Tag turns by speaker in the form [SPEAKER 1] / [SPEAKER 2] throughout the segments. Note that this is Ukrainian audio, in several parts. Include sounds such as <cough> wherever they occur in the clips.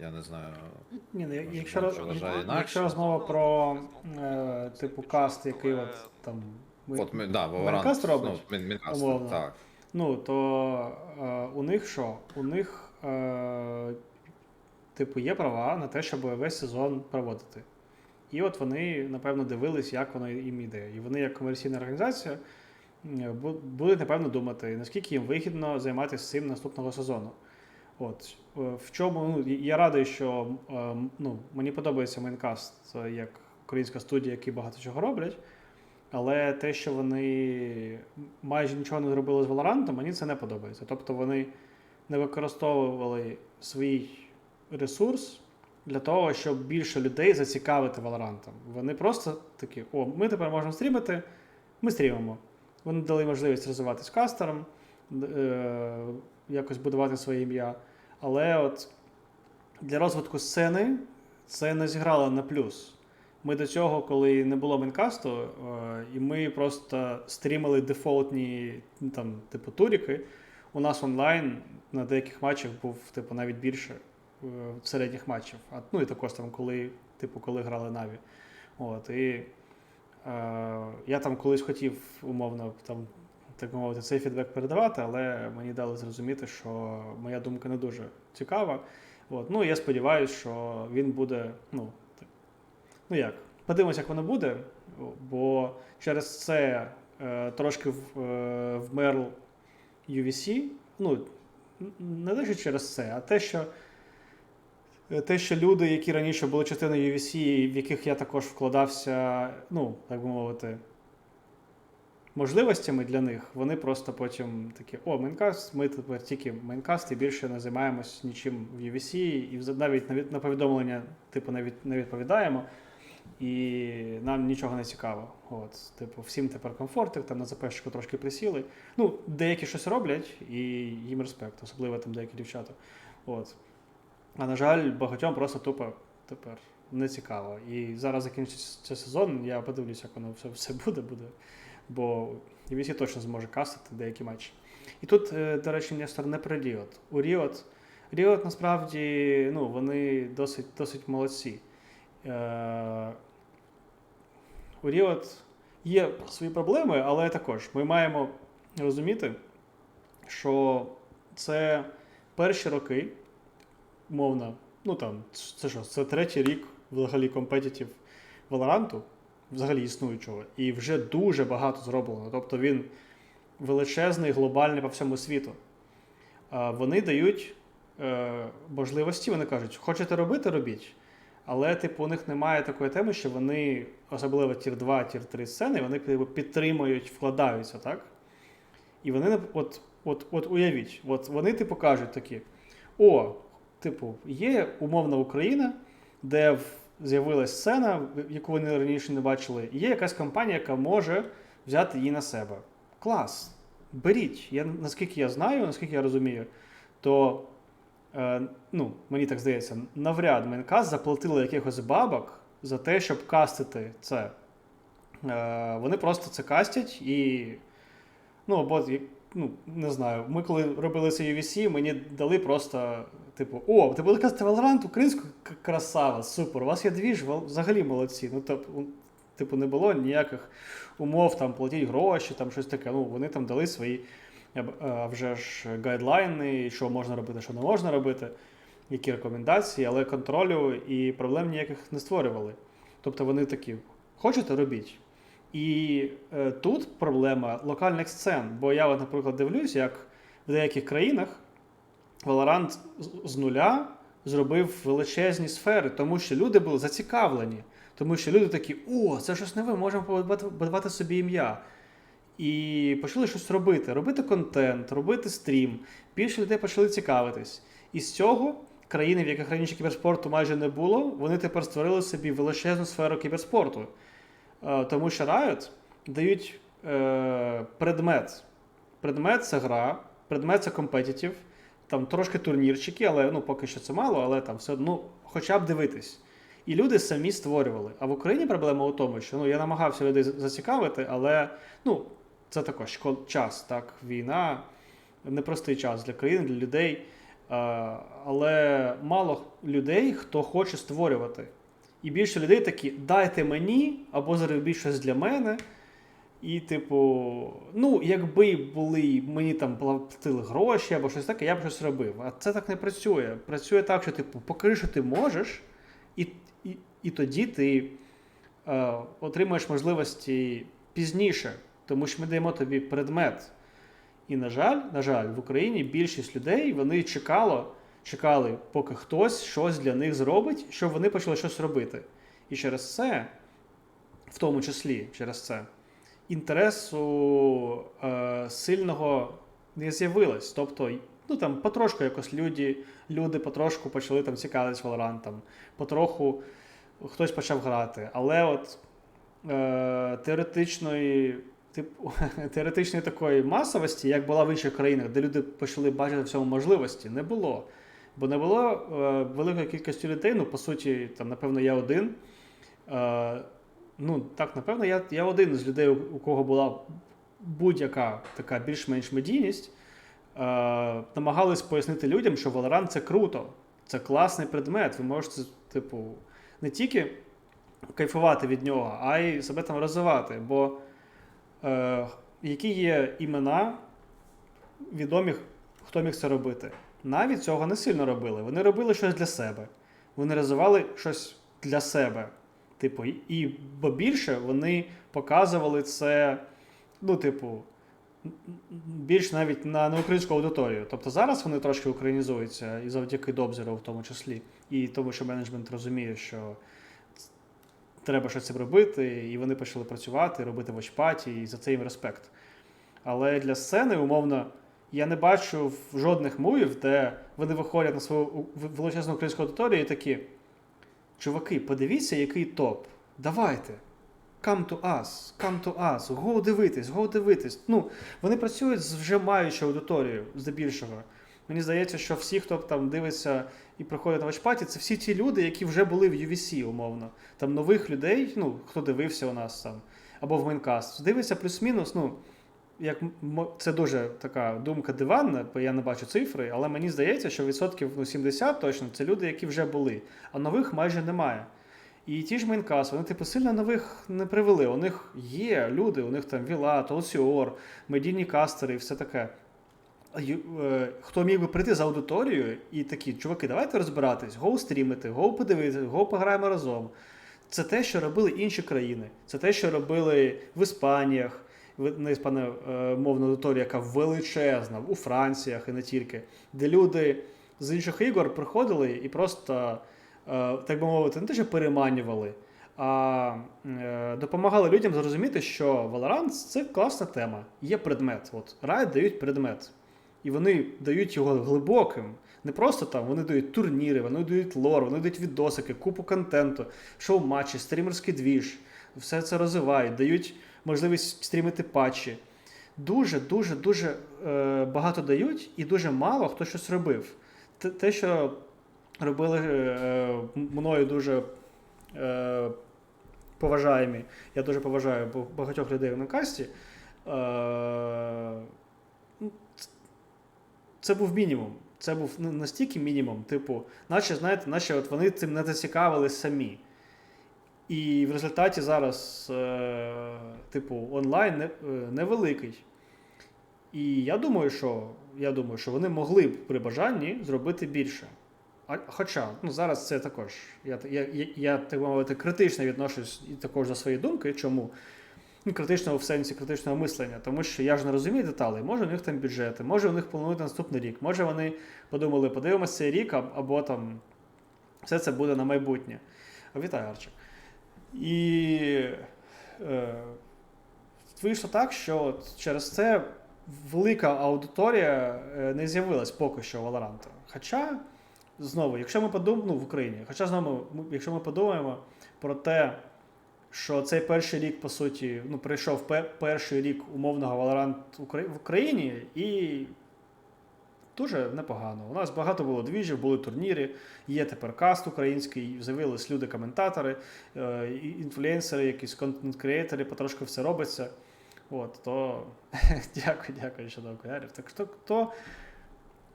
[SPEAKER 1] Я не знаю.
[SPEAKER 2] Ні, ну,
[SPEAKER 1] Може,
[SPEAKER 2] якщо, роз- якщо розмова про е, типу каст, який от там. ми-
[SPEAKER 1] От ми, да,
[SPEAKER 2] Майнкаст
[SPEAKER 1] Valorant,
[SPEAKER 2] робить?
[SPEAKER 1] Ну, Мін- Мінкаст,
[SPEAKER 2] Умовно.
[SPEAKER 1] так.
[SPEAKER 2] Ну, то е, у них що? У них, е, типу, є права на те, щоб весь сезон проводити. І от вони, напевно, дивились, як воно їм іде. І вони, як комерційна організація, е, будуть, напевно, думати, наскільки їм вигідно займатися цим наступного сезону. От. Е, В чому, ну, я радий, що е, ну, мені подобається Майнкаст як українська студія, які багато чого роблять. Але те, що вони майже нічого не зробили з Valorant, мені це не подобається. Тобто вони не використовували свій ресурс для того, щоб більше людей зацікавити Valorant. Вони просто такі: о, ми тепер можемо стрімити, ми стрімимо. Вони дали можливість розвиватись кастером, е- якось будувати своє ім'я. Але от для розвитку сцени це не зіграло на плюс. Ми до цього, коли не було менкасту, е, і ми просто стрімили дефолтні ну, там, типу, туріки. У нас онлайн на деяких матчах був типу, навіть більше е, середніх матчів. Ну і також там, коли, типу, коли грали Наві. От, і е, я там колись хотів, умовно, там, так мовити, цей фідбек передавати, але мені дали зрозуміти, що моя думка не дуже цікава. От, ну, я сподіваюся, що він буде, ну, так, ну як, подивимося, як воно буде, бо через це е, трошки в, е, вмер UVC. Ну, не що через це, а те, що. Те, що люди, які раніше були частиною UVC, в яких я також вкладався, ну, так би мовити, можливостями для них, вони просто потім такі: о, Майнкаст, ми тепер тільки Майнкаст і більше не займаємось нічим в UVC, і навіть на повідомлення, типу, не, не відповідаємо, і нам нічого не цікаво. От, типу, всім тепер комфортик, там на ЗПшку трошки присіли. Ну, деякі щось роблять, і їм респект, особливо там деякі дівчата. От. А на жаль, багатьом просто тупо тепер не цікаво. І зараз закінчиться сезон, я подивлюся, як воно все, все буде, буде. Бо UVC точно зможе кастити деякі матчі. І тут, е, до речі, Нестор не про Ріот. У Ріот, Ріот насправді ну, вони досить, досить молодці. Е, у Ріот є свої проблеми, але також ми маємо розуміти, що це перші роки, умовно, ну там, це що, це третій рік взагалі компетітів Valorant, взагалі існуючого, і вже дуже багато зроблено. Тобто він величезний, глобальний по всьому світу. Вони дають е, можливості, вони кажуть, хочете робити, робіть. Але, типу, у них немає такої теми, що вони, особливо тір 2, тір 3 сцени, вони типу, підтримують, вкладаються, так? І вони, от, от, от уявіть, от вони, типу, кажуть такі: о, типу, є умовна Україна, де в- з'явилась сцена, яку вони раніше не бачили, і є якась компанія, яка може взяти її на себе. Клас. Беріть. Я, наскільки я знаю, наскільки я розумію, то е, ну, мені так здається, навряд Майнкаст заплатили якихось бабок за те, щоб кастити це. Е, вони просто це кастять і. Ну, або, ну, не знаю, ми коли робили це UVC, мені дали просто, типу, о, ти буде кастити Valorant українську красава, супер, у вас є двіж, вал- взагалі молодці. Ну, у- типу, не було ніяких умов там платіть гроші, там щось таке. Ну, вони там дали свої е, вже ж гайдлайни, що можна робити, що не можна робити, які рекомендації, але контролю і проблем ніяких не створювали. Тобто вони такі: хочете, робіть. І е, тут проблема локальних сцен. Бо я, наприклад, дивлюсь, як в деяких країнах Valorant з нуля зробив величезні сфери, тому що люди були зацікавлені. Тому що люди такі, о, це щось нове, можемо побудувати- собі ім'я. І почали щось робити, робити контент, робити стрім. Більше людей почали цікавитись. І з цього країни, в яких раніше кіберспорту майже не було, вони тепер створили собі величезну сферу кіберспорту. Е, Тому що Riot дають е, предмет. Предмет це гра, предмет це компетітів, там трошки турнірчики, але ну, поки що це мало, але там все одно хоча б дивитись. І люди самі створювали. А в Україні проблема у тому, що ну, я намагався людей зацікавити, але ну, це також час, так, війна, непростий час для країни, для людей. Е, але мало людей, хто хоче створювати. І більше людей такі, дайте мені або зробіть щось для мене. І, типу, ну, якби були мені там платили гроші або щось таке, я б щось робив. А це так не працює. Працює так, що типу, покажи, що ти можеш, і, і, і тоді ти е, отримаєш можливості пізніше, тому що ми даємо тобі предмет. І, на жаль, на жаль, в Україні більшість людей вони чекало, чекали, поки хтось щось для них зробить, щоб вони почали щось робити. І через це, в тому числі через це, інтересу е, сильного не з'явилось. Тобто, ну там потрошку якось люди, люди потрошку почали там цікавитись Valorant, потроху хтось почав грати. Але от е, теоретичної. Типу <laughs> теоретичної такої масовості, як була в інших країнах, де люди почали бачити в цьому можливості, не було. Бо не було е, великої кількості людей. Ну, по суті, там, напевно, я один. Е, ну, так, напевно, я я один з людей, у, кого була будь-яка така більш-менш медійність. Е, намагались пояснити людям, що Valorant це круто, це класний предмет. Ви можете, типу, не тільки кайфувати від нього, а й себе там розвивати. Бо е, які є імена відомі, хто міг це робити. Навіть цього не сильно робили. Вони робили щось для себе. Вони розвивали щось для себе. Типу, і бо більше вони показували це, ну, типу, більш навіть на неукраїнську аудиторію. Тобто зараз вони трошки українізуються і завдяки Добзеру в тому числі, і тому, що менеджмент розуміє, що треба щось робити, і вони почали працювати, робити вочпаті, і за це їм респект. Але для сцени, умовно, я не бачу жодних мувів, де вони виходять на свою величезну українську аудиторію і такі. Чуваки, подивіться, який топ. Давайте. Come to us, come to us, го дивитись, го дивитись. Ну, Вони працюють з вже маючою аудиторією, здебільшого. Мені здається, що всі, хто там дивиться і приходить на вачпаті, це всі ті люди, які вже були в UVC, умовно. Там нових людей, ну, хто дивився у нас там, або в Майнкаст, дивиться плюс-мінус. ну, як Це дуже така думка диванна, бо я не бачу цифри, але мені здається, що відсотків ну, 70 точно це люди, які вже були, а нових майже немає. І ті ж Майнкас, вони типу сильно нових не привели. У них є люди, у них там Віла, Толсіор, медійні кастери і все таке. Е, хто міг би прийти з аудиторією і такі, чуваки, давайте розбиратись, гоу стрімити, гоу подивитися, гоу пограємо разом. Це те, що робили інші країни, це те, що робили в Іспаніях, не іспано мовна аудиторія, яка величезна, у Франціях і не тільки, де люди з інших ігор приходили і просто, е, так би мовити, не те, що переманювали, а е, допомагали людям зрозуміти, що Valorant це класна тема, є предмет. От Riot дають предмет. І вони дають його глибоким. Не просто там, вони дають турніри, вони дають лор, вони дають відосики, купу контенту, шоу-матчі, стрімерський двіж, все це розвивають, дають можливість стрімити патчі. Дуже, дуже, е, багато дають, і дуже мало хто щось робив. Те, що робили е, мною дуже е, поважаємі, я дуже поважаю багатьох людей на касті. Е, це був мінімум. Це був ну, настільки мінімум, типу, наче, знаєте, наче от вони цим не зацікавили самі. І в результаті зараз, е, типу, онлайн е, невеликий. І я думаю, що я думаю, що вони могли б при бажанні зробити більше. А, Хоча ну, зараз це також, я я, я, так мовити, критично відношусь і також за свої думки. Чому? Ну, критичного в сенсі критичного мислення, тому що я ж не розумію деталей. Може, у них там бюджети, може у них планують наступний рік, може вони подумали, подивимося цей рік, або там все це буде на майбутнє. Вітаю, Арчик. І е, вийшло так, що через це велика аудиторія е, не з'явилась поки що Valorant. Хоча, знову, якщо ми подумаємо ну, в Україні, хоча знову, якщо ми подумаємо про те, що цей перший рік, по суті, ну, прийшов перший рік умовного Valorant в Україні, і дуже непогано. У нас багато було двіжів, були турніри, є тепер каст український, з'явились люди-коментатори, е, інфлюенсери, якісь контент-креатори, потрошки все робиться. От, то <laughs> дякую, дякую щодо окулярів. Так що то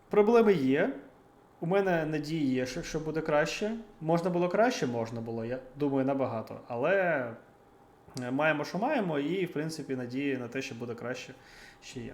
[SPEAKER 2] проблеми є. у мене надії є, що, буде краще. Можна було краще, можна було, я думаю, набагато. Але е, маємо, що маємо, і, в принципі, надії на те, що буде краще ще є.